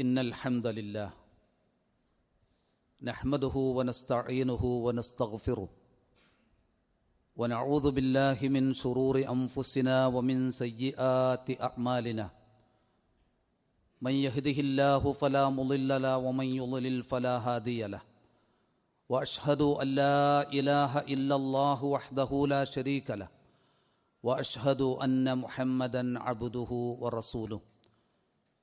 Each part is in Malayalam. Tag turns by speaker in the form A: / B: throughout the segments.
A: إن الحمد لله نحمده ونستعينه ونستغفره ونعوذ بالله من شرور أنفسنا ومن سيئات أعمالنا. من يهده الله فلا مضل له ومن يضلل فلا هادي له. وأشهد أن لا إله إلا الله وحده لا شريك له. وأشهد أن محمدا عبده ورسوله.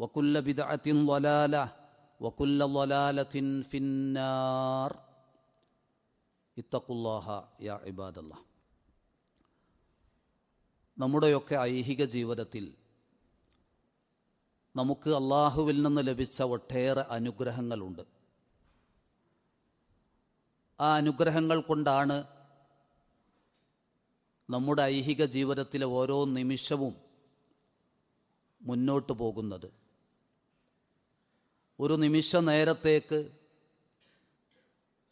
A: വക്കുല്ല ബിദഅത്തിൻ വലാല വക്കുല്ല വലാലത്തിൻ ഫിന്നാർ ഇത്തക്കുല്ലാഹ യാ ഇബാദല്ല. നമ്മുടെയൊക്കെ ഐഹിക ജീവിതത്തിൽ നമുക്ക് അള്ളാഹുവിൽ നിന്ന് ലഭിച്ച ഒട്ടേറെ അനുഗ്രഹങ്ങളുണ്ട്. ആ അനുഗ്രഹങ്ങൾ കൊണ്ടാണ് നമ്മുടെ ഐഹിക ജീവിതത്തിലെ ഓരോ നിമിഷവും മുന്നോട്ട് പോകുന്നത്. ഒരു നിമിഷ നേരത്തേക്ക്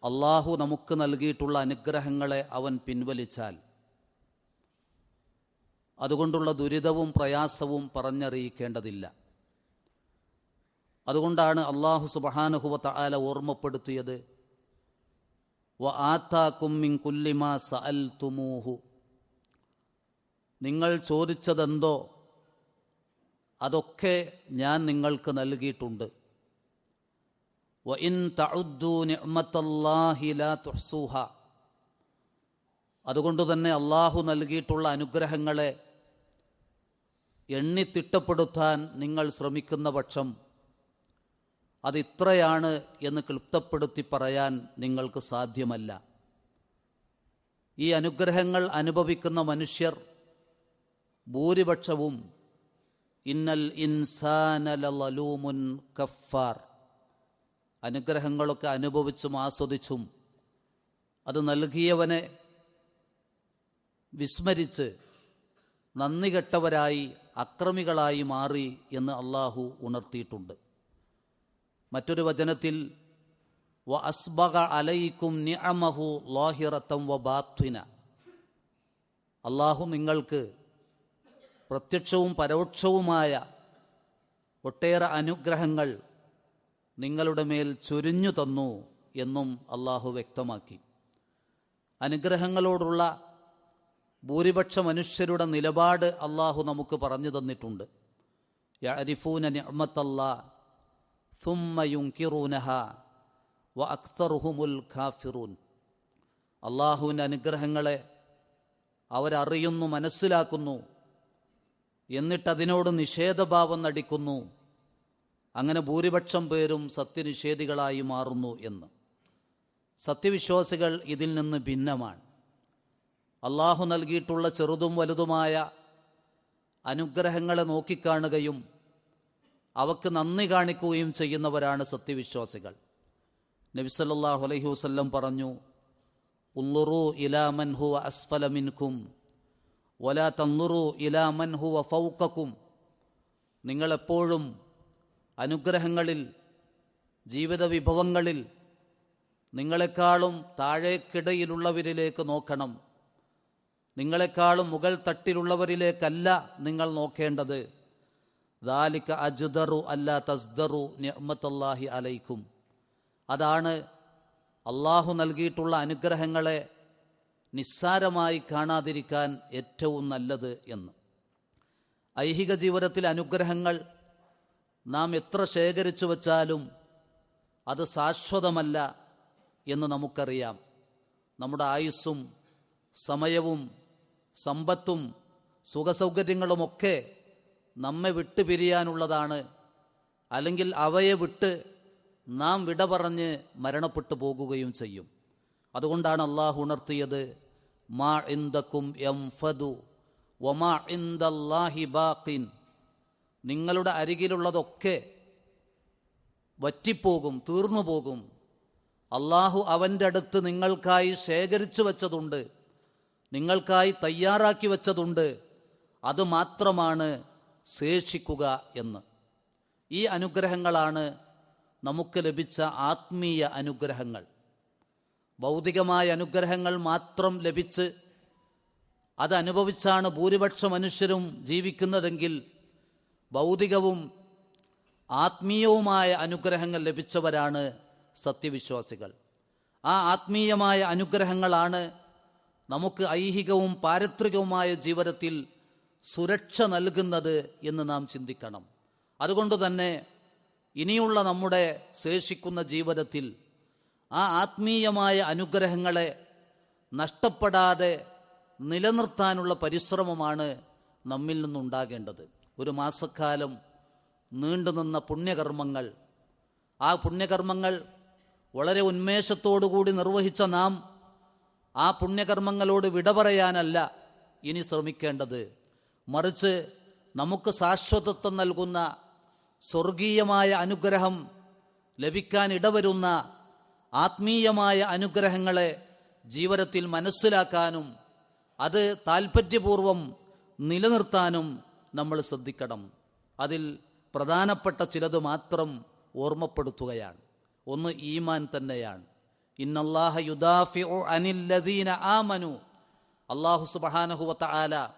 A: അള്ളാഹു നമുക്ക് നൽകിയിട്ടുള്ള അനുഗ്രഹങ്ങളെ അവൻ പിൻവലിച്ചാൽ അതുകൊണ്ടുള്ള ദുരിതവും പ്രയാസവും പറഞ്ഞറിയിക്കേണ്ടതില്ല. അതുകൊണ്ടാണ് അള്ളാഹു സുബഹാനുഹുവ ആല ഓർമ്മപ്പെടുത്തിയത് വ ആത്താക്കും കുല്ലിമാ സഅൽ തുമൂഹു നിങ്ങൾ ചോദിച്ചതെന്തോ അതൊക്കെ ഞാൻ നിങ്ങൾക്ക് നൽകിയിട്ടുണ്ട് വ ഇൻ തഉദ്ദു നിഅ്മത്തല്ലാഹി ലാ തുഹ്സൂഹ അതുകൊണ്ട് തന്നെ അള്ളാഹു നൽകിയിട്ടുള്ള അനുഗ്രഹങ്ങളെ എണ്ണി തിട്ടപ്പെടുത്താൻ നിങ്ങൾ ശ്രമിക്കുന്ന പക്ഷം അതിത്രയാണ് എന്ന് ക്ലിപ്തപ്പെടുത്തി പറയാൻ നിങ്ങൾക്ക് സാധ്യമല്ല. ഈ അനുഗ്രഹങ്ങൾ അനുഭവിക്കുന്ന മനുഷ്യർ ഭൂരിപക്ഷവും ഇന്നൽ ഇൻസാനലൂമുൻ കഫാർ. അനുഗ്രഹങ്ങളൊക്കെ അനുഭവിച്ചും ആസ്വദിച്ചും അത് നൽകിയവനെ വിസ്മരിച്ച് നന്ദി കെട്ടവരായി അക്രമികളായി മാറി എന്ന് അള്ളാഹു ഉണർത്തിയിട്ടുണ്ട്. മറ്റൊരു വചനത്തിൽ വ അസ്ബക അലൈക്കും നിഅമഹു ലോഹിറത്തം വ ബാത്വിന അള്ളാഹു നിങ്ങൾക്ക് പ്രത്യക്ഷവും പരോക്ഷവുമായ ഒട്ടേറെ അനുഗ്രഹങ്ങൾ നിങ്ങളുടെ മേൽ ചൊരിഞ്ഞു തന്നു എന്നും അള്ളാഹു വ്യക്തമാക്കി. അനുഗ്രഹങ്ങളോടുള്ള ഭൂരിപക്ഷ മനുഷ്യരുടെ നിലപാട് അള്ളാഹു നമുക്ക് പറഞ്ഞു തന്നിട്ടുണ്ട്. യഅരിഫൂന നിഅമത്തല്ലാ സുമ്മ വ അക്തറുഹുമുൽ ഖാഫിറൂൻ. അള്ളാഹുവിന്റെ അനുഗ്രഹങ്ങളെ അവരറിയുന്നു മനസ്സിലാക്കുന്നു എന്നിട്ടതിനോട് നിഷേധഭാവം നടിക്കുന്നു. അങ്ങനെ ഭൂരിപക്ഷം പേരും സത്യനിഷേധികളായി മാറുന്നു എന്ന്. സത്യവിശ്വാസികൾ ഇതിൽ നിന്ന് ഭിന്നമാണ്. അള്ളാഹു നൽകിയിട്ടുള്ള ചെറുതും വലുതുമായ അനുഗ്രഹങ്ങളെ നോക്കിക്കാണുകയും അവക്ക് നന്ദി കാണിക്കുകയും ചെയ്യുന്നവരാണ് സത്യവിശ്വാസികൾ. നബിസല്ലാഹു അലൈഹി വസ്ല്ലം പറഞ്ഞു ഉള്ളുറു ഇലാമൻ ഹുവ അസ്ഫലമിൻകും വല തന്നുറു ഇലാമൻ ഹുവ ഫൗക്കക്കും നിങ്ങളെപ്പോഴും അനുഗ്രഹങ്ങളിൽ ജീവിത വിഭവങ്ങളിൽ നിങ്ങളെക്കാളും താഴേക്കിടയിലുള്ളവരിലേക്ക് നോക്കണം. നിങ്ങളെക്കാളും മുകൾ തട്ടിലുള്ളവരിലേക്കല്ല നിങ്ങൾ നോക്കേണ്ടത്. ദാലിക്ക അജുദറു അല്ല തസ്ദറു നിഅ്മത്തല്ലാഹി അലൈക്കും. അതാണ് അള്ളാഹു നൽകിയിട്ടുള്ള അനുഗ്രഹങ്ങളെ നിസ്സാരമായി കാണാതിരിക്കാൻ ഏറ്റവും നല്ലത് എന്ന്. ഐഹിക ജീവിതത്തിലെ അനുഗ്രഹങ്ങൾ നാം എത്ര ശേഖരിച്ചു വച്ചാലും അത് ശാശ്വതമല്ല എന്ന് നമുക്കറിയാം. നമ്മുടെ ആയുസ്സും സമയവും സമ്പത്തും സുഖസൗകര്യങ്ങളുമൊക്കെ നമ്മെ വിട്ടു പിരിയാനുള്ളതാണ്. അല്ലെങ്കിൽ അവയെ വിട്ട് നാം വിട പറഞ്ഞ് മരണപ്പെട്ടു പോകുകയും ചെയ്യും. അതുകൊണ്ടാണ് അള്ളാഹു ഉണർത്തിയത് മാ ഇന്ദക്കും എം ഫതു ഒമാ ഇന്ദല്ലാഹി നിങ്ങളുടെ അരികിലുള്ളതൊക്കെ വറ്റിപ്പോകും തീർന്നു പോകും അള്ളാഹു അവന്റെ അടുത്ത് നിങ്ങൾക്കായി ശേഖരിച്ചു വച്ചതുണ്ട് നിങ്ങൾക്കായി തയ്യാറാക്കി വച്ചതുണ്ട്. അത് മാത്രമാണ് ശേഷിക്കുക എന്ന്. ഈ അനുഗ്രഹങ്ങളാണ് നമുക്ക് ലഭിച്ച ആത്മീയ അനുഗ്രഹങ്ങൾ. ഭൗതികമായ അനുഗ്രഹങ്ങൾ മാത്രം ലഭിച്ച് അത് അനുഭവിച്ചാണ് ഭൂരിപക്ഷ മനുഷ്യരും ജീവിക്കുന്നതെങ്കിൽ ഭൗതികവും ആത്മീയവുമായ അനുഗ്രഹങ്ങൾ ലഭിച്ചവരാണ് സത്യവിശ്വാസികൾ. ആ ആത്മീയമായ അനുഗ്രഹങ്ങളാണ് നമുക്ക് ഐഹികവും പാരത്രികവുമായ ജീവിതത്തിൽ സുരക്ഷ നൽകുന്നത് എന്ന് നാം ചിന്തിക്കണം. അതുകൊണ്ട് തന്നെ ഇനിയുള്ള നമ്മുടെ ശേഷിക്കുന്ന ജീവിതത്തിൽ ആ ആത്മീയമായ അനുഗ്രഹങ്ങളെ നഷ്ടപ്പെടാതെ നിലനിർത്താനുള്ള പരിശ്രമമാണ് നമ്മിൽ നിന്നുണ്ടാകേണ്ടത്. ഒരു മാസക്കാലം നീണ്ടുനിന്ന പുണ്യകർമ്മങ്ങൾ. ആ പുണ്യകർമ്മങ്ങൾ വളരെ ഉന്മേഷത്തോടുകൂടി നിർവഹിച്ച നാം ആ പുണ്യകർമ്മങ്ങളോട് വിട പറയാനല്ല ഇനി ശ്രമിക്കേണ്ടത്. മറിച്ച് നമുക്ക് ശാശ്വതത്വം നൽകുന്ന സ്വർഗീയമായ അനുഗ്രഹം ലഭിക്കാൻ ഇടവരുന്ന ആത്മീയമായ അനുഗ്രഹങ്ങളെ ജീവിതത്തിൽ മനസ്സിലാക്കാനും അത് താൽപ്പര്യപൂർവം നിലനിർത്താനും നമ്മൾ ശ്രദ്ധിക്കണം. അതിൽ പ്രധാനപ്പെട്ട ചിലത് മാത്രം ഓർമ്മപ്പെടുത്തുകയാണ്. ഒന്ന് ഈമാൻ തന്നെയാണ്. ഇന്നല്ലാഹ യുദാഫി അനില്ലദീന ആമനു. അള്ളാഹു സുബഹാനഹുവത്ത ആല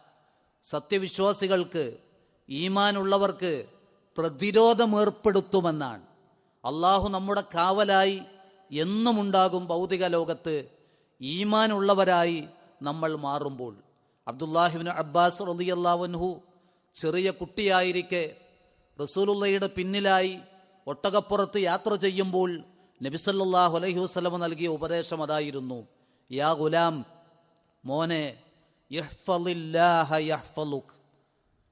A: സത്യവിശ്വാസികൾക്ക് ഈമാനുള്ളവർക്ക് പ്രതിരോധം ഏർപ്പെടുത്തുമെന്നാണ് അള്ളാഹു നമ്മുടെ കാവലായി എന്നുമുണ്ടാകും ഭൗതിക ലോകത്ത് ഈമാനുള്ളവരായി നമ്മൾ മാറുമ്പോൾ. അബ്ദുല്ലാഹിബിൻ അബ്ബാസ് റലിയല്ലാവൻഹു ചെറിയ കുട്ടിയായിരിക്കെ റസൂലുള്ളയുടെ പിന്നിലായി ഒട്ടകപ്പുറത്ത് യാത്ര ചെയ്യുമ്പോൾ നബിസല്ലാഹു അലൈഹി വസ്ലമ നൽകിയ ഉപദേശം അതായിരുന്നു യാ ഗുലാം മോനെ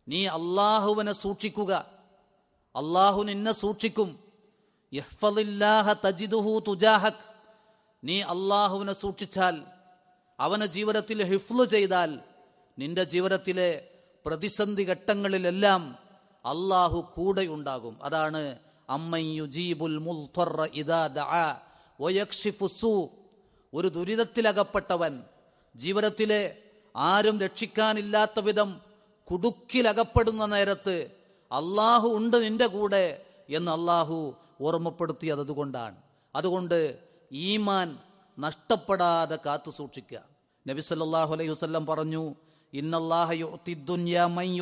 A: നീ അള്ളാഹുവിനെ സൂക്ഷിക്കുക. അള്ളാഹു നിന്നെ സൂക്ഷിക്കും. തജിദുഹു തുജാഹക്. നീ അള്ളാഹുവിനെ സൂക്ഷിച്ചാൽ അവനെ ജീവിതത്തിൽ ഹിഫ്ലു ചെയ്താൽ നിന്റെ ജീവിതത്തിലെ പ്രതിസന്ധി ഘട്ടങ്ങളിലെല്ലാം അള്ളാഹു കൂടെയുണ്ടാകും. അതാണ് ഒരു ദുരിതത്തിലകപ്പെട്ടവൻ ജീവിതത്തിലെ ആരും രക്ഷിക്കാനില്ലാത്ത വിധം കുടുക്കിലകപ്പെടുന്ന നേരത്ത് അള്ളാഹു ഉണ്ട് നിന്റെ കൂടെ എന്ന് അള്ളാഹു ഓർമ്മപ്പെടുത്തിയത് അതുകൊണ്ടാണ്. അതുകൊണ്ട് ഈമാൻ നഷ്ടപ്പെടാതെ കാത്തു സൂക്ഷിക്കുക നബി സല്ലല്ലാഹു അലൈഹി വസല്ലം പറഞ്ഞു മൻ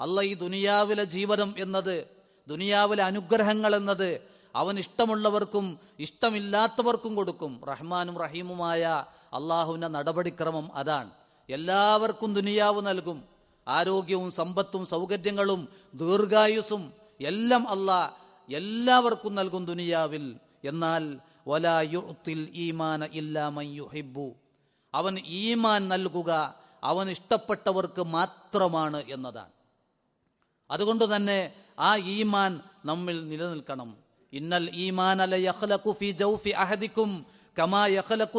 A: അല്ല ഈ ദുനിയാവിലെ ജീവനം എന്നത് ദുനിയാവിലെ അനുഗ്രഹങ്ങൾ എന്നത് അവൻ ഇഷ്ടമുള്ളവർക്കും ഇഷ്ടമില്ലാത്തവർക്കും കൊടുക്കും. റഹ്മാനും റഹീമുമായ അള്ളാഹുവിന്റെ നടപടിക്രമം അതാണ്. എല്ലാവർക്കും ദുനിയാവ് നൽകും. ആരോഗ്യവും സമ്പത്തും സൗകര്യങ്ങളും ദീർഘായുസും എല്ലാം അള്ളാഹ് എല്ലാവർക്കും നൽകും ദുനിയാവിൽ. എന്നാൽ വലാ ഈമാന ഇല്ലാമൻ യുഹിബ്ബു. അവൻ ഈമാൻ നൽകുക അവൻ ഇഷ്ടപ്പെട്ടവർക്ക് മാത്രമാണ് എന്നതാണ്. അതുകൊണ്ട് തന്നെ ആ ഈമാൻ നമ്മിൽ നിലനിൽക്കണം. ഇന്നൽ ഈമാൻ അല ഫി ജൗഫി അഹദിക്കും കമാ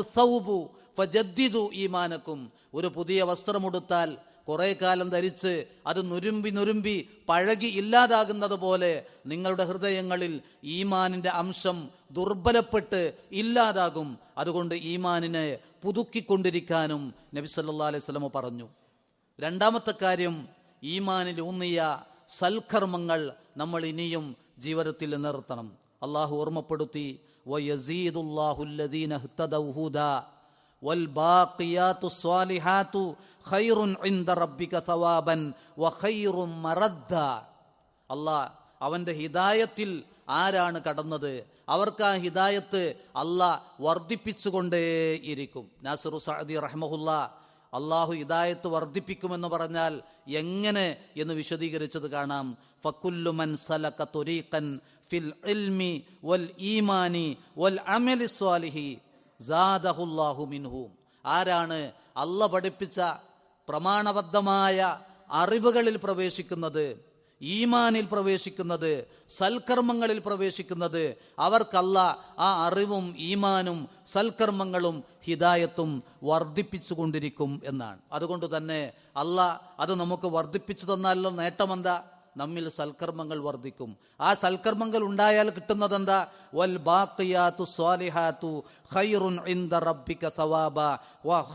A: സൗബു ഫജദ്ദിദു ഈമാനക്കും. ഒരു പുതിയ വസ്ത്രമുടുത്താൽ കുറെ കാലം ധരിച്ച് അത് നുരുമ്പി നുരുമ്പി പഴകി ഇല്ലാതാകുന്നത് പോലെ നിങ്ങളുടെ ഹൃദയങ്ങളിൽ ഈമാനിന്റെ അംശം ദുർബലപ്പെട്ട് ഇല്ലാതാകും. അതുകൊണ്ട് ഈമാനിനെ പുതുക്കിക്കൊണ്ടിരിക്കാനും നബി സല്ലാ അലൈഹി സ്വലമ പറഞ്ഞു. രണ്ടാമത്തെ കാര്യം ഈമാനിൽ ഊന്നിയ സൽക്കർമ്മങ്ങൾ നമ്മൾ ഇനിയും ജീവിതത്തിൽ നിർത്തണം. അള്ളാഹു ഓർമ്മപ്പെടുത്തി വയസീദുല്ലാഹുല്ലദീന ഹുദാ. والباقيات الصالحات خير عند ربك ثوابا وخير مردا അള്ളാഹ് അവന്റെ ഹിദായത്തിൽ ആരാണ് കടന്നത് അവർക്ക് ആ ഹിദായത്ത് അള്ളാഹ് വർദ്ധിപ്പിച്ചുകൊണ്ടേയിരിക്കും നാസിറു സഅദി റഹ്മഹുല്ല അള്ളാഹു ഹിദായത്ത് വർദ്ധിപ്പിക്കുമെന്ന് പറഞ്ഞാൽ എങ്ങനെ എന്ന് വിശദീകരിച്ചത് കാണാം ഫക്കുല്ലു മൻ സലക തുരീഖൻ ഫിൽ ഇൽമി വൽ ഈമാനി വൽ അമലി സ്വാലിഹി സാദഹുല്ലാഹു മിൻഹു. ആരാണ് അല്ല പഠിപ്പിച്ച പ്രമാണബദ്ധമായ അറിവുകളിൽ പ്രവേശിക്കുന്നത് ഈമാനിൽ പ്രവേശിക്കുന്നത് സൽക്കർമ്മങ്ങളിൽ പ്രവേശിക്കുന്നത് അവർക്കല്ല ആ അറിവും ഈമാനും സൽക്കർമ്മങ്ങളും ഹിതായത്തും വർദ്ധിപ്പിച്ചുകൊണ്ടിരിക്കും എന്നാണ്. അതുകൊണ്ട് തന്നെ അല്ല അത് നമുക്ക് വർദ്ധിപ്പിച്ചു തന്നാലോ നേട്ടമെന്താ നമ്മിൽ സൽക്കർമ്മങ്ങൾ വർദ്ധിക്കും. ആ സൽക്കർമ്മങ്ങൾ ഉണ്ടായാൽ വൽ സ്വാലിഹാത്തു ഖൈറുൻ ഇൻദ റബ്ബിക വ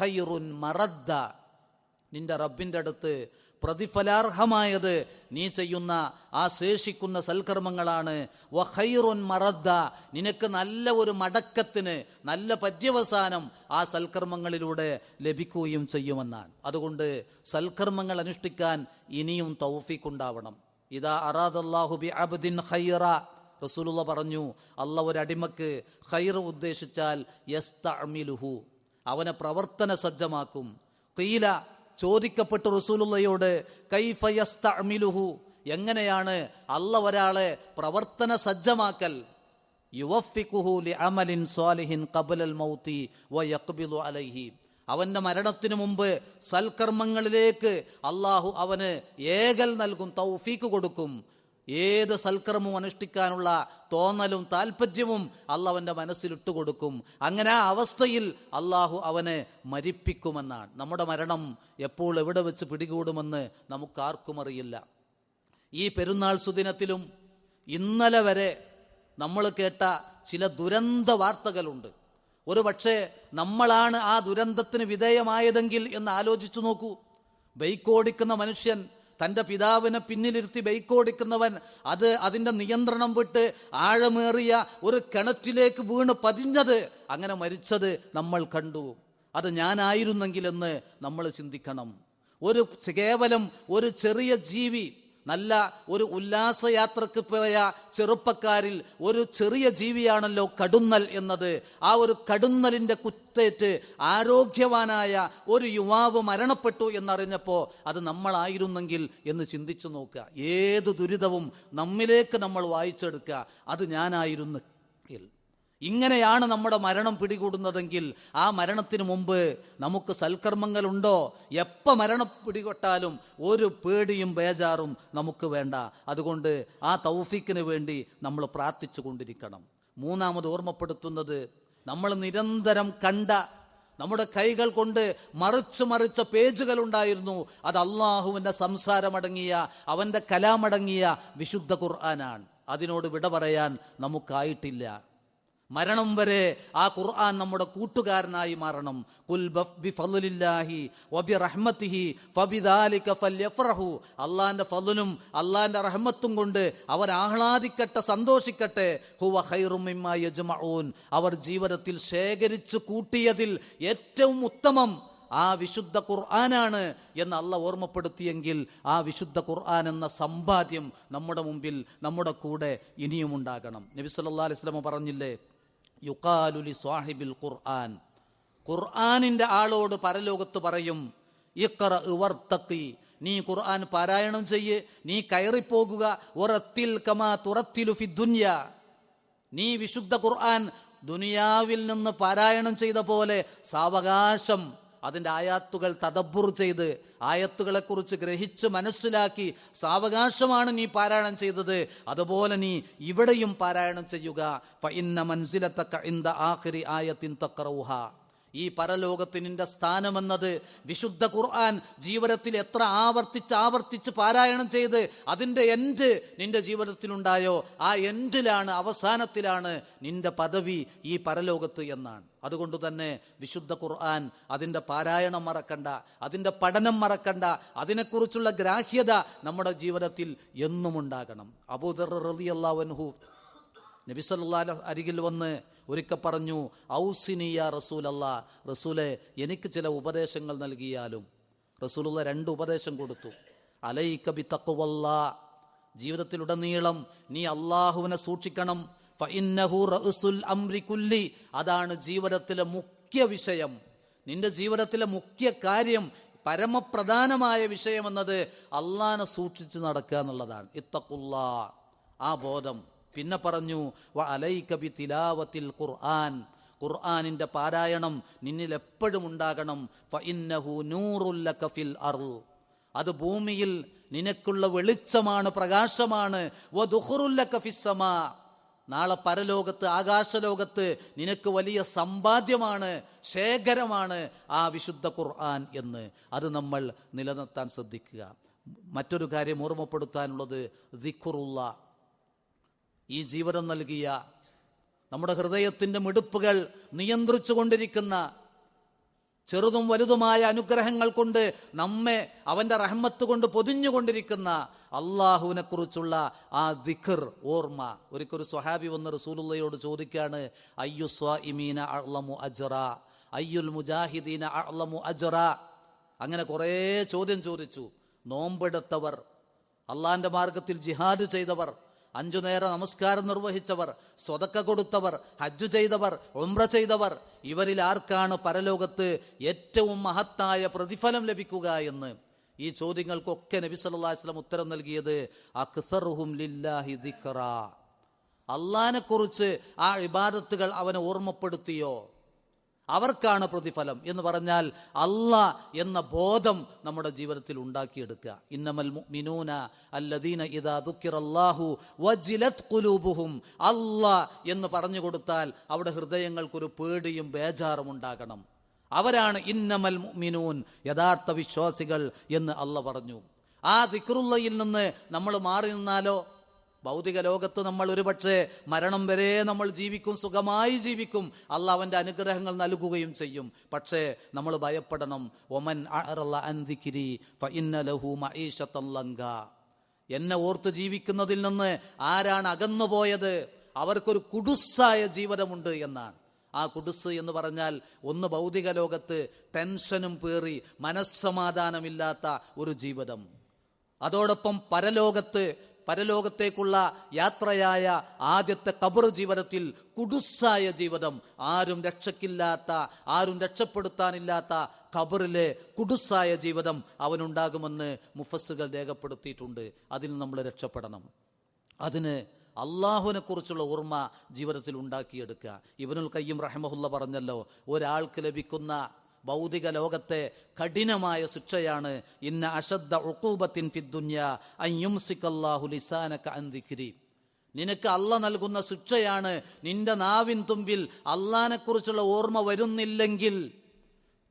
A: നിന്റെ റബ്ബിന്റെ അടുത്ത് പ്രതിഫലാർഹമായത് നീ ചെയ്യുന്ന ആ ശേഷിക്കുന്ന സൽക്കർമ്മങ്ങളാണ്. വഹൈറുൻ മറദ്ദ. നിനക്ക് നല്ല ഒരു മടക്കത്തിന് നല്ല പര്യവസാനം ആ സൽക്കർമ്മങ്ങളിലൂടെ ലഭിക്കുകയും ചെയ്യുമെന്നാണ്. അതുകൊണ്ട് സൽക്കർമ്മങ്ങൾ അനുഷ്ഠിക്കാൻ ഇനിയും തൗഫീഖുണ്ടാവണം ഇതാ അറാദല്ലാഹുബി അബ്ദിൻ ഖൈറ. റസൂലുള്ള പറഞ്ഞു അല്ല അടിമക്ക് ഖൈർ ഉദ്ദേശിച്ചാൽ യസ്തഅമിലുഹു. അവനെ പ്രവർത്തന സജ്ജമാക്കും. കീല ചോദിക്കപ്പെട്ടു റസൂലുള്ളയോട് കൈഫ യസ്തഅമിലുഹു. എങ്ങനെയാണ് അല്ല ഒരാളെ പ്രവർത്തന സജ്ജമാക്കൽ? യുവഫിക്കുഹു ലി അമലിൻ സ്വാലിഹിൻ ഖബലൽ മൗത്തി വ യക്ബിലു അലൈഹി. അവന്റെ മരണത്തിനു മുമ്പ് സൽക്കർമ്മങ്ങളിലേക്ക് അള്ളാഹു അവന് ഏകൽ നൽകും തൗഫീക്ക് കൊടുക്കും. ഏത് സൽക്കർമ്മവും അനുഷ്ഠിക്കാനുള്ള തോന്നലും താല്പര്യവും അള്ളവന്റെ മനസ്സിലിട്ട് കൊടുക്കും. അങ്ങനെ ആ അവസ്ഥയിൽ അള്ളാഹു അവനെ മരിപ്പിക്കുമെന്നാണ്. നമ്മുടെ മരണം എപ്പോൾ എവിടെ വെച്ച് പിടികൂടുമെന്ന് നമുക്കാർക്കും അറിയില്ല. ഈ പെരുന്നാൾ സുദിനത്തിലും ഇന്നലെ വരെ നമ്മൾ കേട്ട ചില ദുരന്ത വാർത്തകളുണ്ട്. ഒരു പക്ഷേ നമ്മളാണ് ആ ദുരന്തത്തിന് വിധേയമായതെങ്കിൽ എന്ന് ആലോചിച്ചു നോക്കൂ. ബൈക്കോടിക്കുന്ന മനുഷ്യൻ തന്റെ പിതാവിനെ പിന്നിലിരുത്തി ബൈക്കോടിക്കുന്നവൻ അത് അതിന്റെ നിയന്ത്രണം വിട്ട് ആഴമേറിയ ഒരു കിണറ്റിലേക്ക് വീണ് പതിഞ്ഞത് അങ്ങനെ മരിച്ചത് നമ്മൾ കണ്ടു. അത് ഞാനായിരുന്നെങ്കിലെന്ന് നമ്മൾ ചിന്തിക്കണം. ഒരു കേവലം ഒരു ചെറിയ ജീവി നല്ല ഒരു ഉല്ലാസയാത്രക്ക് പോയ ചെറുപ്പക്കാരിൽ ഒരു ചെറിയ ജീവിയാണല്ലോ കടുന്നൽ എന്നത്. ആ ഒരു കടുന്നലിന്റെ കുത്തേറ്റ് ആരോഗ്യവാനായ ഒരു യുവാവ് മരണപ്പെട്ടു എന്നറിഞ്ഞപ്പോൾ അത് നമ്മളായിരുന്നെങ്കിൽ എന്ന് ചിന്തിച്ചു നോക്കുക. ഏത് ദുരിതവും നമ്മിലേക്ക് നമ്മൾ വായിച്ചെടുക്കുക. അത് ഞാനായിരുന്നു. ഇങ്ങനെയാണ് നമ്മുടെ മരണം പിടികൂടുന്നതെങ്കിൽ ആ മരണത്തിന് മുമ്പ് നമുക്ക് സൽക്കർമ്മങ്ങളുണ്ടോ? എപ്പോൾ മരണം പിടികൊട്ടാലും ഒരു പേടിയും ബേജാറും നമുക്ക് വേണ്ട. അതുകൊണ്ട് ആ തൗഫീക്കിന് വേണ്ടി നമ്മൾ പ്രാർത്ഥിച്ചു കൊണ്ടിരിക്കണം. മൂന്നാമത് ഓർമ്മപ്പെടുത്തുന്നത് നമ്മൾ നിരന്തരം കണ്ട നമ്മുടെ കൈകൾ കൊണ്ട് മറിച്ച് മറിച്ച പേജുകൾ ഉണ്ടായിരുന്നു അത് അള്ളാഹുവിന്റെ സംസാരമടങ്ങിയ അവന്റെ കലാമടങ്ങിയ വിശുദ്ധ ഖുർആനാണ്. അതിനോട് വിട പറയാൻ നമുക്കായിട്ടില്ല. മരണം വരെ ആ ഖുർആൻ നമ്മുടെ കൂട്ടുകാരനായി മാറണം. കുൽ ഫബിദാലിക അള്ളാന്റെ ഫലനും അള്ളാന്റെ റഹ്മത്തും കൊണ്ട് അവർ ആഹ്ലാദിക്കട്ടെ സന്തോഷിക്കട്ടെ. ഹുവ ഖൈറും മിമ്മാ യജ്മഊൻ. അവർ ജീവിതത്തിൽ ശേഖരിച്ചു കൂട്ടിയതിൽ ഏറ്റവും ഉത്തമം ആ വിശുദ്ധ ഖുർആനാണ് എന്ന് അല്ല ഓർമ്മപ്പെടുത്തിയെങ്കിൽ ആ വിശുദ്ധ ഖുർആൻ എന്ന സമ്പാദ്യം നമ്മുടെ മുമ്പിൽ നമ്മുടെ കൂടെ ഇനിയും ഉണ്ടാകണം നബി സല്ലല്ലാഹു അലൈഹി പറഞ്ഞില്ലേ? യുക്കാലുലി സ്വാഹിബിൽ ഖുർആൻ. ഖുർആാനിന്റെ ആളോട് പരലോകത്ത് പറയും ഇക്കറ ഇവർത്തക്കി നീ ഖുർആൻ പാരായണം ചെയ്യ് നീ കയറിപ്പോകുക ഉറത്തിൽ കമാ തുറത്തിലു ഫി ദുന്യ. നീ വിശുദ്ധ ഖുർആൻ ദുനിയാവിൽ നിന്ന് പാരായണം ചെയ്ത പോലെ സാവകാശം അതിന്റെ ആയാത്തുകൾ തദബ്ബുർ ചെയ്ത് ആയത്തുകളെക്കുറിച്ച് ഗ്രഹിച്ച് മനസ്സിലാക്കി സാവകാശമാണ് നീ പാരായണം ചെയ്തത്. അതുപോലെ നീ ഇവിടെയും പാരായണം ചെയ്യുക. ഫഇന്ന മൻസിലത്തക്ക ഇന്ത ആഖിരി ആയത്തിൻ തക്കറൗഹ ഈ പരലോകത്തിന്റെ സ്ഥാനമെന്നത് വിശുദ്ധ ഖുർആൻ ജീവിതത്തിൽ എത്ര ആവർത്തിച്ച് ആവർത്തിച്ച് പാരായണം ചെയ്ത് അതിന്റെ എൻഡ് നിന്റെ ജീവിതത്തിലുണ്ടായോ? ആ എൻഡിലാണ് അവസാനത്തിലാണ് നിന്റെ പദവി ഈ പരലോകത്ത് എന്നാണ്. അതുകൊണ്ട് തന്നെ വിശുദ്ധ ഖുർആൻ അതിന്റെ പാരായണം മറക്കണ്ട അതിന്റെ പഠനം മറക്കണ്ട അതിനെക്കുറിച്ചുള്ള ഗ്രാഹ്യത നമ്മുടെ ജീവിതത്തിൽ എന്നും ഉണ്ടാകണം അബൂദർ റളിയല്ലാഹു നബി അരികിൽ വന്ന് ഒരിക്കൽ പറഞ്ഞു ഔസിനിയ റസൂലല്ല റസൂലെ എനിക്ക് ചില ഉപദേശങ്ങൾ നൽകിയാലും റസൂലുള്ള രണ്ട് ഉപദേശം കൊടുത്തു. അലൈക കബി തക്കുവല്ല ജീവിതത്തിലുടനീളം നീ അള്ളാഹുവിനെ സൂക്ഷിക്കണം. അതാണ് ജീവിതത്തിലെ മുഖ്യ വിഷയം. നിന്റെ ജീവിതത്തിലെ മുഖ്യ കാര്യം പരമപ്രധാനമായ വിഷയം എന്നത് അള്ളാനെ സൂക്ഷിച്ചു നടക്കുക എന്നുള്ളതാണ്. ഇത്തക്കുള്ള ആ ബോധം പിന്നെ പറഞ്ഞു വ അലൈക തിലാവത്തിൽ ഖുർആൻ. ഖുർആനിന്റെ പാരായണം നിന്നിൽ എപ്പോഴും ഉണ്ടാകണം. ഫ ഇന്നഹു നൂറുല്ലക ഫിൽ അർൾ അത് ഭൂമിയിൽ നിനക്കുള്ള വെളിച്ചമാണ് പ്രകാശമാണ്. നാളെ പരലോകത്ത് ആകാശലോകത്ത് നിനക്ക് വലിയ സമ്പാദ്യമാണ് ശേഖരമാണ് ആ വിശുദ്ധ ഖുർആൻ എന്ന്. അത് നമ്മൾ നിലനിർത്താൻ ശ്രദ്ധിക്കുക. മറ്റൊരു കാര്യം ഓർമ്മപ്പെടുത്താനുള്ളത് ദിഖുറുള്ള ഈ ജീവിതം നൽകിയ നമ്മുടെ ഹൃദയത്തിന്റെ മിടുപ്പുകൾ നിയന്ത്രിച്ചു കൊണ്ടിരിക്കുന്ന ചെറുതും വലുതുമായ അനുഗ്രഹങ്ങൾ കൊണ്ട് നമ്മെ അവന്റെ റഹ്മത്ത് കൊണ്ട് പൊതിഞ്ഞുകൊണ്ടിരിക്കുന്ന അള്ളാഹുവിനെ കുറിച്ചുള്ള ആ ദിഖർ ഓർമ്മ. ഒരിക്കൽ സ്വഹാബി വന്ന റസൂലുള്ളയോട് ചോദിക്കാണ് അയ്യു സ്വാഇമീന അള്ളമു അജറ? അയ്യുൽ മുജാഹിദീന അള്ളമു അജറ? അങ്ങനെ കുറേ ചോദ്യം ചോദിച്ചു. നോമ്പെടുത്തവർ അള്ളാന്റെ മാർഗത്തിൽ ജിഹാദ് ചെയ്തവർ അഞ്ചു നേര നമസ്കാരം നിർവഹിച്ചവർ സ്വതക്ക കൊടുത്തവർ ഹജ്ജ് ചെയ്തവർ ഉംറ ചെയ്തവർ ഇവരിൽ ആർക്കാണ് പരലോകത്ത് ഏറ്റവും മഹത്തായ പ്രതിഫലം ലഭിക്കുക എന്ന്? ഈ ചോദ്യങ്ങൾക്കൊക്കെ നബി സല്ലാസ്ലം ഉത്തരം നൽകിയത് അക്സറുഹും കുറിച്ച് ആ ഇബാദത്തുകൾ അവനെ ഓർമ്മപ്പെടുത്തിയോ? അവർക്കാണ് പ്രതിഫലം എന്ന് പറഞ്ഞാൽ അല്ല എന്ന ബോധം നമ്മുടെ ജീവിതത്തിൽ ഉണ്ടാക്കിയെടുക്കുക. ഇന്നമൽ മിനൂന അല്ലദീന ദുഃഖിറല്ലാഹു വജിലത് കുലൂബുഹും അല്ല എന്ന് പറഞ്ഞു കൊടുത്താൽ അവിടെ ഹൃദയങ്ങൾക്കൊരു പേടിയും ബേജാറും ഉണ്ടാകണം. അവരാണ് ഇന്നമൽ മിനൂൻ യഥാർത്ഥ വിശ്വാസികൾ എന്ന് അല്ല പറഞ്ഞു. ആ ദിക്റുള്ളയിൽ നിന്ന് നമ്മൾ മാറി നിന്നാലോ? ഭൗതിക ലോകത്ത് നമ്മൾ ഒരുപക്ഷെ മരണം വരെ നമ്മൾ ജീവിക്കും സുഖമായി ജീവിക്കും. അല്ല അനുഗ്രഹങ്ങൾ നൽകുകയും ചെയ്യും. പക്ഷേ നമ്മൾ ഭയപ്പെടണം. ഒമൻ മഈശത്തല്ലങ്ക എന്നെ ഓർത്ത് ജീവിക്കുന്നതിൽ നിന്ന് ആരാണ് അകന്നു പോയത്? അവർക്കൊരു കുടുസായ ജീവിതമുണ്ട് എന്നാണ്. ആ കുടുസ് എന്ന് പറഞ്ഞാൽ ഒന്ന് ഭൗതിക ലോകത്ത് ടെൻഷനും പേറി മനസ്സമാധാനമില്ലാത്ത ഒരു ജീവിതം. അതോടൊപ്പം പരലോകത്ത് പരലോകത്തേക്കുള്ള യാത്രയായ ആദ്യത്തെ കബർ ജീവിതത്തിൽ കുടുസായ ജീവിതം. ആരും രക്ഷയ്ക്കില്ലാത്ത ആരും രക്ഷപ്പെടുത്താനില്ലാത്ത കബറിലെ കുടുസായ ജീവിതം അവനുണ്ടാകുമെന്ന് മുഫസ്സുകൾ രേഖപ്പെടുത്തിയിട്ടുണ്ട്. അതിൽ നമ്മൾ രക്ഷപ്പെടണം. അതിന് അള്ളാഹുവിനെ കുറിച്ചുള്ള ഓർമ്മ ജീവിതത്തിൽ ഉണ്ടാക്കിയെടുക്കുക. ഇവനുൽ കയ്യും റഹമഹുല്ല പറഞ്ഞല്ലോ ഒരാൾക്ക് ലഭിക്കുന്ന ഭൗതിക ലോകത്തെ കഠിനമായ ശിക്ഷയാണ്. ഇന്ന അശദ്ധ ഉക്കൂബത്തിൻ ഫിദ്ദുന്യ അയ്യുംസിക്കല്ലാഹു ലിസാനക അന്തിക്കിരി നിനക്ക് അല്ല നൽകുന്ന ശിക്ഷയാണ് നിന്റെ നാവിൻ തുമ്പിൽ അള്ളാനെക്കുറിച്ചുള്ള ഓർമ്മ വരുന്നില്ലെങ്കിൽ.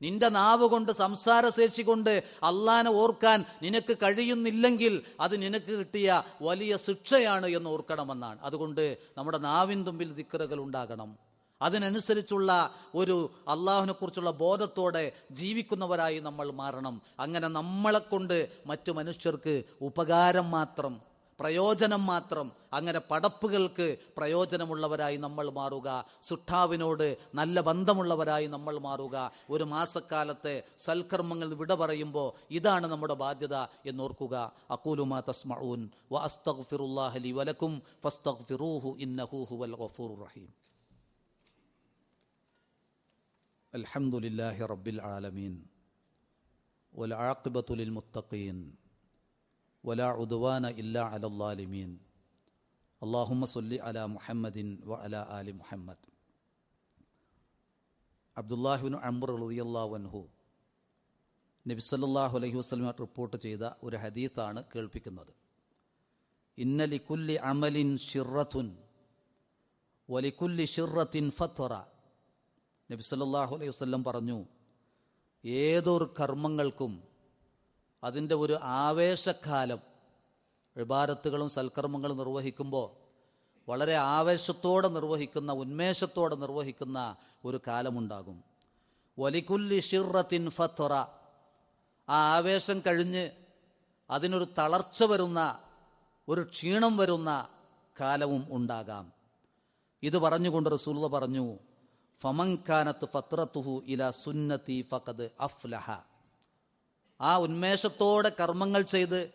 A: നിന്റെ നാവ് കൊണ്ട് സംസാരശേഷി കൊണ്ട് അള്ളാനെ ഓർക്കാൻ നിനക്ക് കഴിയുന്നില്ലെങ്കിൽ അത് നിനക്ക് കിട്ടിയ വലിയ ശിക്ഷയാണ് എന്ന് ഓർക്കണമെന്നാണ്. അതുകൊണ്ട് നമ്മുടെ നാവിൻ തുമ്പിൽ ദിക്കറുകൾ ഉണ്ടാകണം. അതിനനുസരിച്ചുള്ള ഒരു അള്ളാഹുവിനെ കുറിച്ചുള്ള ബോധത്തോടെ ജീവിക്കുന്നവരായി നമ്മൾ മാറണം. അങ്ങനെ നമ്മളെ കൊണ്ട് മറ്റു മനുഷ്യർക്ക് ഉപകാരം മാത്രം പ്രയോജനം മാത്രം അങ്ങനെ പടപ്പുകൾക്ക് പ്രയോജനമുള്ളവരായി നമ്മൾ മാറുക. സുട്ടാവിനോട് നല്ല ബന്ധമുള്ളവരായി നമ്മൾ മാറുക. ഒരു മാസക്കാലത്തെ സൽക്കർമ്മങ്ങൾ വിട പറയുമ്പോൾ ഇതാണ് നമ്മുടെ ബാധ്യത എന്നോർക്കുക. അക്കൂലുമാ തസ്മഊൻ വ അസ്തഗ്ഫിറുല്ലാഹി വലക്കും ഫസ്തഗ്ഫിറൂഹു ഇന്നഹു ഹുവൽ ഗഫൂറുർ റഹീം. الحمد لله رب العالمين والعاقبة للمتقين ولا عدوان إلا على الظالمين اللهم صل على محمد وعلى آل محمد അബ്ദുല്ലാഹിബിൻ അംബർ റളിയല്ലാഹു അൻഹു നബി സല്ലല്ലാഹു അലൈഹി വസല്ലം റിപ്പോർട്ട് ചെയ്ത ഒരു ഹദീസാണ് കേൾപ്പിക്കുന്നത് ഇന്ന ലിക്കുല്ലി അമലിൻ ഷിറത്തുൻ വലിക്കുല്ലി ഷിറത്തിൻ ഫത്വറ നബി സല്ലല്ലാഹു അലൈഹി വസല്ലം പറഞ്ഞു ഏതൊരു കർമ്മങ്ങൾക്കും അതിന്റെ ഒരു ആവേശക്കാലം വിഭാരത്തുകളും സൽക്കർമ്മങ്ങളും നിർവഹിക്കുമ്പോൾ വളരെ ആവേശത്തോടെ നിർവഹിക്കുന്ന ഉന്മേഷത്തോടെ നിർവഹിക്കുന്ന ഒരു കാലമുണ്ടാകും. വലിക്കുല്ലി ഷിറത്തിൻ ഫത്വറ. ആ ആവേശം കഴിഞ്ഞ് അതിനൊരു തളർച്ച വരുന്ന ഒരു ക്ഷീണം വരുന്ന കാലവും ഉണ്ടാകാം. ഇത് പറഞ്ഞുകൊണ്ട് റസൂള്ള പറഞ്ഞു ഫമങ്കാനത്ത് ഫത്രത്തുഹു ഇല സുന്നത്തി ഫഖദ് അഫ്ലഹ. ആ ഉന്മേഷത്തോടെ കർമ്മങ്ങൾ ചെയ്ത്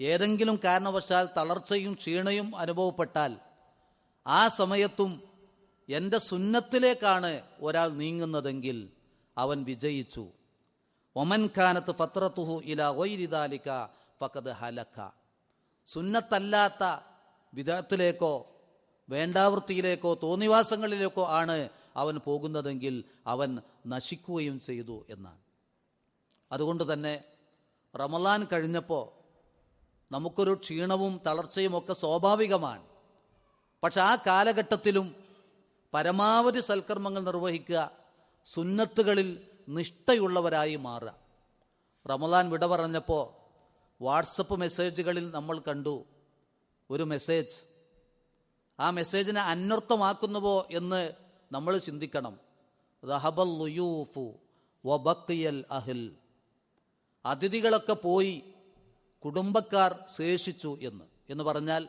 A: ഏതെങ്കിലും കാരണവശാൽ തളർച്ചയും ക്ഷീണയും അനുഭവപ്പെട്ടാൽ ആ സമയത്തും എന്റെ സുന്നത്തിലേക്കാണ് ഒരാൾ നീങ്ങുന്നതെങ്കിൽ അവൻ വിജയിച്ചു. ഒമൻ ഖാനത്ത് ഫത്രത്തുഹു ഇല ഒയിരിതാലിക്ക ഫക്കത് ഹലക്ക. സുന്നത്തല്ലാത്ത വിധത്തിലേക്കോ വേണ്ടാവൃത്തിയിലേക്കോ തോന്നിവാസങ്ങളിലേക്കോ ആണ് അവൻ പോകുന്നതെങ്കിൽ അവൻ നശിക്കുകയും ചെയ്തു എന്നാണ്. അതുകൊണ്ട് തന്നെ റമലാൻ കഴിഞ്ഞപ്പോൾ നമുക്കൊരു ക്ഷീണവും തളർച്ചയും ഒക്കെ സ്വാഭാവികമാണ്. പക്ഷെ ആ കാലഘട്ടത്തിലും പരമാവധി സൽക്കർമ്മങ്ങൾ നിർവഹിക്കുക സുന്നത്തുകളിൽ നിഷ്ഠയുള്ളവരായി മാറുക. റമലാൻ വിട പറഞ്ഞപ്പോൾ വാട്സപ്പ് മെസ്സേജുകളിൽ നമ്മൾ കണ്ടു ഒരു മെസ്സേജ്. ആ മെസ്സേജിനെ അന്വർത്ഥമാക്കുന്നുവോ എന്ന് നമ്മൾ ചിന്തിക്കണം. റഹബൽ ലുയൂഫു വബക്കിയൽ അഹിൽ. അതിഥികളൊക്കെ പോയി കുടുംബക്കാർ ശേഷിച്ചു എന്ന്. എന്ന് പറഞ്ഞാൽ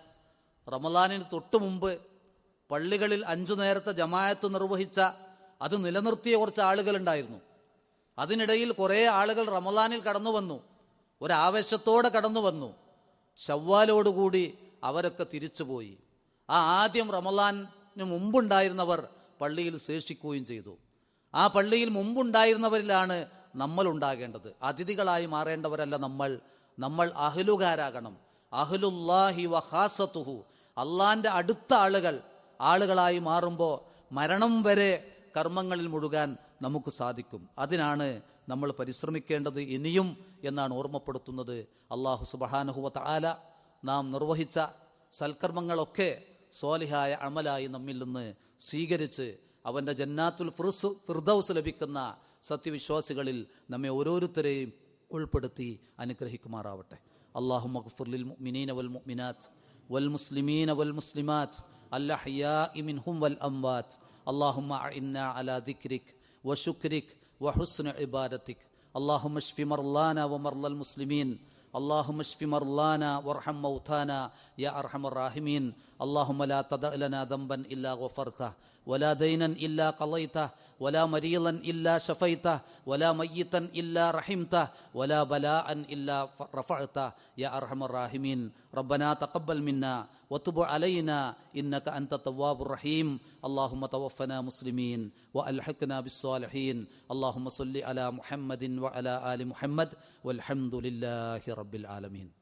A: റമലാനിന് തൊട്ടു മുമ്പ് പള്ളികളിൽ അഞ്ചു നേരത്തെ ജമായത്ത് നിർവഹിച്ച അത് നിലനിർത്തിയ കുറച്ച് ആളുകളുണ്ടായിരുന്നു. അതിനിടയിൽ കുറേ ആളുകൾ റമലാനിൽ കടന്നു വന്നു. ഒരാവേശത്തോടെ കടന്നു വന്നു. ഷവ്വാലോടുകൂടി അവരൊക്കെ തിരിച്ചുപോയി. ആ ആദ്യം റമലാന് മുമ്പുണ്ടായിരുന്നവർ പള്ളിയിൽ ശേഷിക്കുകയും ചെയ്തു. ആ പള്ളിയിൽ മുമ്പുണ്ടായിരുന്നവരിലാണ് നമ്മൾ ഉണ്ടാകേണ്ടത്. അതിഥികളായി മാറേണ്ടവരല്ല നമ്മൾ. നമ്മൾ അഹ്ലുകാരാകണം. അഹ്ലുല്ലാഹി വഹാസത്തുഹു അള്ളാന്റെ അടുത്ത ആളുകൾ ആളുകളായി മാറുമ്പോൾ മരണം വരെ കർമ്മങ്ങളിൽ മുഴുകാൻ നമുക്ക് സാധിക്കും. അതിനാണ് നമ്മൾ പരിശ്രമിക്കേണ്ടത് ഇനിയും എന്നാണ് ഓർമ്മപ്പെടുത്തുന്നത് അള്ളാഹു സുബഹാനഹുവ ആല നാം നിർവഹിച്ച സൽക്കർമ്മങ്ങളൊക്കെ സ്വാലിഹായ അമലായി നമ്മിൽ നിന്ന് സ്വീകരിച്ച് അവൻ്റെ ജന്നാത്തുൽ ഫിർസു ഫിർദൌസ് ലഭിക്കുന്ന സത്യവിശ്വാസികളിൽ നമ്മെ ഓരോരുത്തരെയും ഉൾപ്പെടുത്തി അനുഗ്രഹിക്കുമാറാവട്ടെ അള്ളാഹു മഖ്ഫുർലിൽ മുഅ്മിനീന വൽ മുഅ്മിനാത്ത് വൽ മുസ്ലിമീന വൽ മുസ്ലിമാത്ത് അല്ലഹയാഇ മിൻഹും വൽ അംവാത്ത് اللهم أعنا على ذكرك وشكرك وحسن عبادتك اللهم اشف مرضانا ومرضى المسلمين اللهم اشف مرضانا وارحم موتانا يا ارحم الراحمين اللهم لا تدع لنا ذنبا إلا غفرته ولا دينا إلا قضيته ولا مريضا إلا شفيته ولا ميتا إلا رحمته ولا بلاء إلا رفعته. يا أرحم الراحمين ربنا تقبل منا وتب علينا إنك أنت التواب الرحيم. اللهم توفنا مسلمين وألحقنا بالصالحين. اللهم صل على محمد وعلى آل محمد والحمد لله رب العالمين.